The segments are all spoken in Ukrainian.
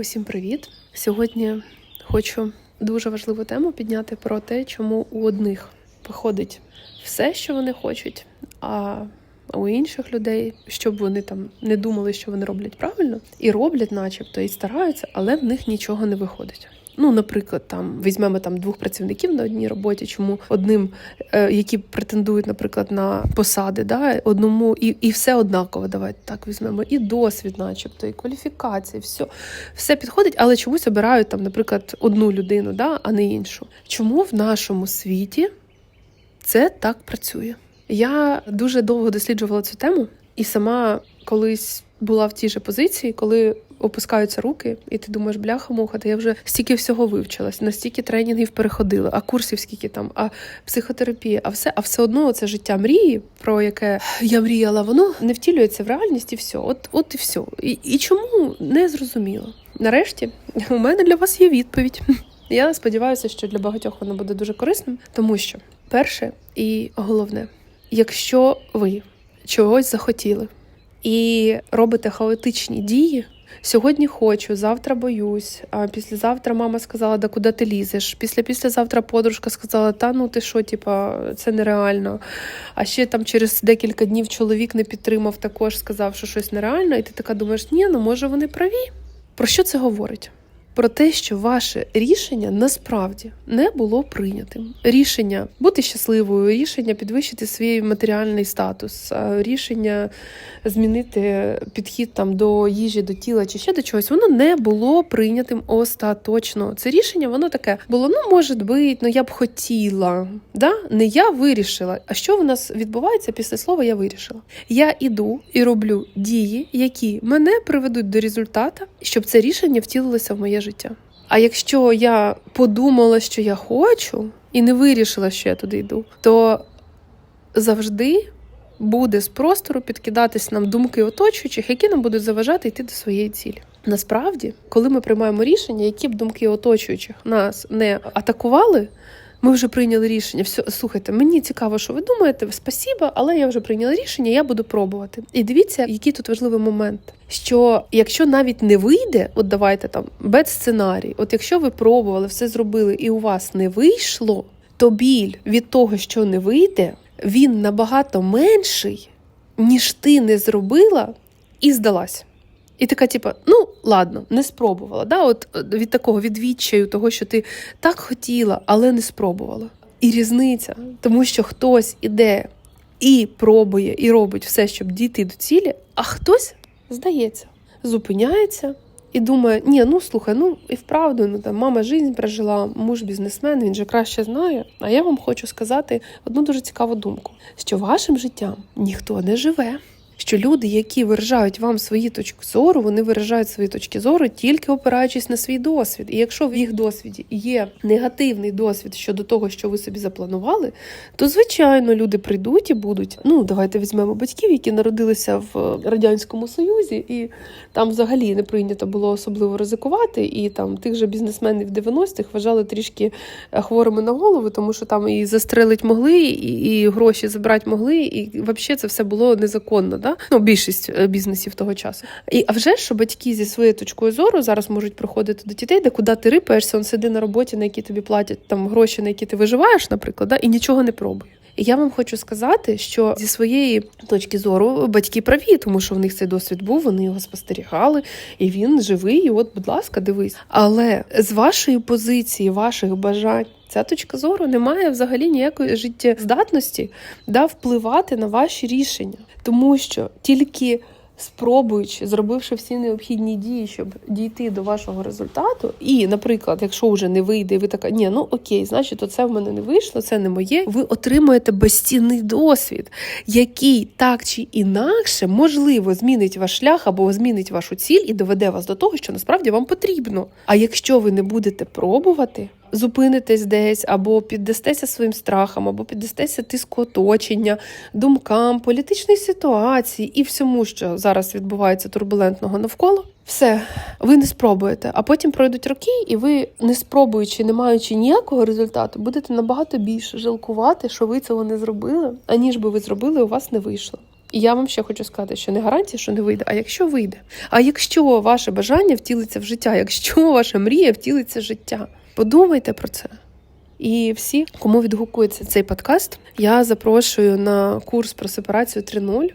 Усім привіт! Сьогодні хочу дуже важливу тему підняти про те, чому у одних виходить все, що вони хочуть, а у інших людей, щоб вони там не думали, що вони роблять правильно, і роблять, начебто, і стараються, але в них нічого не виходить. Ну, наприклад, там візьмемо там двох працівників на одній роботі, чому одним, е, які претендують, наприклад, на посади, да, одному і, і все однаково. Давайте так візьмемо. І досвід, начебто, і кваліфікація, все, все підходить, але чомусь обирають там, наприклад, одну людину, да, а не іншу. Чому в нашому світі це так працює? Я дуже довго досліджувала цю тему, і сама колись була в тій же позиції, коли опускаються руки, і ти думаєш, бляха-муха, та я вже стільки всього вивчилась, настільки тренінгів переходила, а курсів скільки там, а психотерапія, а все, а все одно це життя мрії, про яке я мріяла, воно не втілюється в реальність і все. От, от і все. І, і чому не зрозуміло? Нарешті у мене для вас є відповідь. Я сподіваюся, що для багатьох воно буде дуже корисним, тому що перше і головне, якщо ви чогось захотіли і робите хаотичні дії. Сьогодні хочу, завтра боюсь. А післязавтра мама сказала, да куди ти лізеш. Після післязавтра подружка сказала, та ну ти що, типа, це нереально. А ще там через декілька днів чоловік не підтримав, також сказав, що щось нереально, і ти така думаєш, ні, ну може вони праві. Про що це говорить? Про те, що ваше рішення насправді не було прийнятим. Рішення бути щасливою, рішення підвищити свій матеріальний статус, рішення змінити підхід там до їжі, до тіла чи ще до чогось, воно не було прийнятим остаточно. Це рішення, воно таке було: ну може бути, ну я б хотіла. Да? Не я вирішила. А що в нас відбувається після слова я вирішила? Я іду і роблю дії, які мене приведуть до результата, щоб це рішення втілилося в моє життя. А якщо я подумала, що я хочу, і не вирішила, що я туди йду, то завжди буде з простору підкидатись нам думки оточуючих, які нам будуть заважати йти до своєї цілі. Насправді, коли ми приймаємо рішення, які б думки оточуючих нас не атакували. Ми вже прийняли рішення. Все, слухайте, мені цікаво, що ви думаєте. Спасіба, але я вже прийняла рішення, я буду пробувати. І дивіться, який тут важливий момент. Що якщо навіть не вийде, от давайте там без сценарій, от якщо ви пробували, все зробили, і у вас не вийшло, то біль від того, що не вийде, він набагато менший, ніж ти не зробила і здалась. І така, типа, ну ладно, не спробувала. Да? От від такого відвідчаю, того, що ти так хотіла, але не спробувала. І різниця, тому що хтось іде і пробує, і робить все, щоб дійти до цілі, а хтось здається, зупиняється і думає: ні, ну слухай, ну і вправду, ну там мама жизнь прожила, муж бізнесмен, він же краще знає. А я вам хочу сказати одну дуже цікаву думку: що вашим життям ніхто не живе що люди, які виражають вам свої точки зору, вони виражають свої точки зору тільки опираючись на свій досвід. І якщо в їх досвіді є негативний досвід щодо того, що ви собі запланували, то звичайно люди прийдуть і будуть. Ну давайте візьмемо батьків, які народилися в радянському союзі, і там взагалі не прийнято було особливо ризикувати. І там тих же бізнесменів 90-х вважали трішки хворими на голову, тому що там і застрелить могли, і, і гроші забрати могли, і взагалі це все було незаконно. Да? Ну, більшість е, бізнесів того часу. І а вже що батьки зі своєю точкою зору зараз можуть приходити до дітей, де куди ти рипаєшся, он сиди на роботі, на які тобі платять там гроші, на які ти виживаєш, наприклад, да? і нічого не пробує. І я вам хочу сказати, що зі своєї точки зору батьки праві, тому що в них цей досвід був, вони його спостерігали, і він живий. І от, будь ласка, дивись. Але з вашої позиції, ваших бажань. Ця точка зору не має взагалі ніякої життєздатності да, впливати на ваші рішення, тому що тільки спробуючи, зробивши всі необхідні дії, щоб дійти до вашого результату, і, наприклад, якщо вже не вийде, ви така, ні, ну окей, значить, оце в мене не вийшло, це не моє. Ви отримуєте безцінний досвід, який так чи інакше можливо змінить ваш шлях або змінить вашу ціль і доведе вас до того, що насправді вам потрібно. А якщо ви не будете пробувати. Зупинитесь десь, або піддастеся своїм страхам, або піддастеся тиску оточення, думкам, політичній ситуації і всьому, що зараз відбувається турбулентного навколо, все, ви не спробуєте. А потім пройдуть роки, і ви, не спробуючи, не маючи ніякого результату, будете набагато більше жалкувати, що ви цього не зробили, аніж би ви зробили, у вас не вийшло. І я вам ще хочу сказати, що не гарантія, що не вийде, а якщо вийде. А якщо ваше бажання втілиться в життя, якщо ваша мрія втілиться в життя, подумайте про це. І всі, кому відгукується цей подкаст, я запрошую на курс про сепарацію 3.0,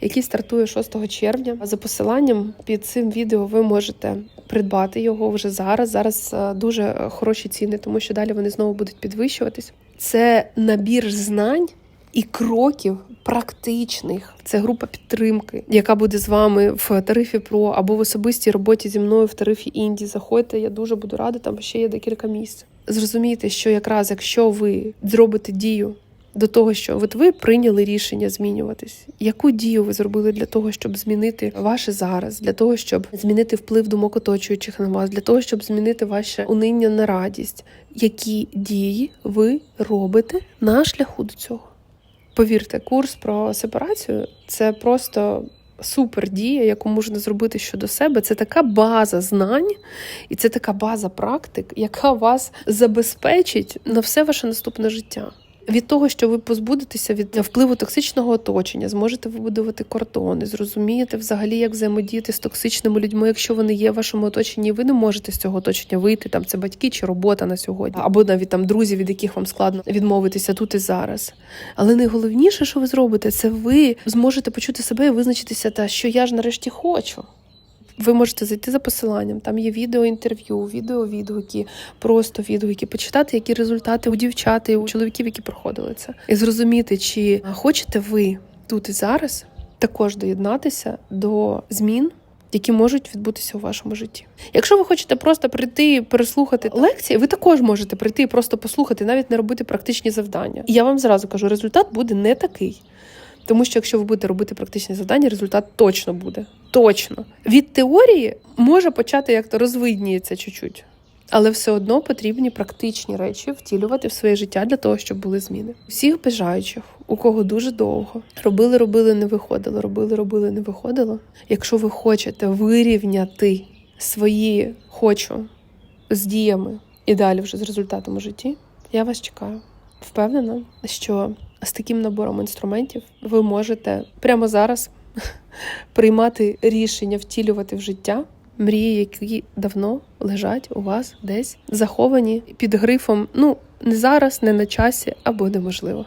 який стартує 6 червня. За посиланням під цим відео ви можете придбати його вже зараз. Зараз е, дуже хороші ціни, тому що далі вони знову будуть підвищуватись. Це набір знань і кроків практичних. Це група підтримки, яка буде з вами в тарифі Про або в особистій роботі зі мною в тарифі Інді. Заходьте, я дуже буду рада. Там ще є декілька місць. Зрозумійте, що якраз якщо ви зробите дію до того, що от ви прийняли рішення змінюватись, яку дію ви зробили для того, щоб змінити ваше зараз, для того, щоб змінити вплив думок оточуючих на вас, для того, щоб змінити ваше униння на радість, які дії ви робите на шляху до цього? Повірте, курс про сепарацію це просто супер дія, яку можна зробити щодо себе. Це така база знань і це така база практик, яка вас забезпечить на все ваше наступне життя. Від того, що ви позбудетеся від впливу токсичного оточення, зможете вибудувати кордони, зрозумієте взагалі, як взаємодіяти з токсичними людьми, якщо вони є в вашому оточенні, ви не можете з цього оточення вийти. Там це батьки чи робота на сьогодні, або навіть там друзі, від яких вам складно відмовитися тут і зараз. Але найголовніше, що ви зробите, це ви зможете почути себе і визначитися, та що я ж нарешті хочу. Ви можете зайти за посиланням, там є відеоінтерв'ю, відеовідгуки, просто відгуки, почитати, які результати у дівчат і у чоловіків, які проходили це, і зрозуміти, чи хочете ви тут і зараз також доєднатися до змін. Які можуть відбутися у вашому житті. Якщо ви хочете просто прийти і переслухати лекції, ви також можете прийти і просто послухати, навіть не робити практичні завдання. І я вам зразу кажу, результат буде не такий. Тому що якщо ви будете робити практичні завдання, результат точно буде. Точно. Від теорії може почати як-то розвидніється чуть-чуть. Але все одно потрібні практичні речі втілювати в своє життя для того, щоб були зміни. Всіх бажаючих, у кого дуже довго робили, робили, не виходило, робили, робили, не виходило. Якщо ви хочете вирівняти свої хочу з діями і далі вже з результатом у житті, я вас чекаю. Впевнена, що з таким набором інструментів ви можете прямо зараз приймати рішення втілювати в життя мрії, які давно лежать у вас десь заховані під грифом. Ну не зараз, не на часі або неможливо.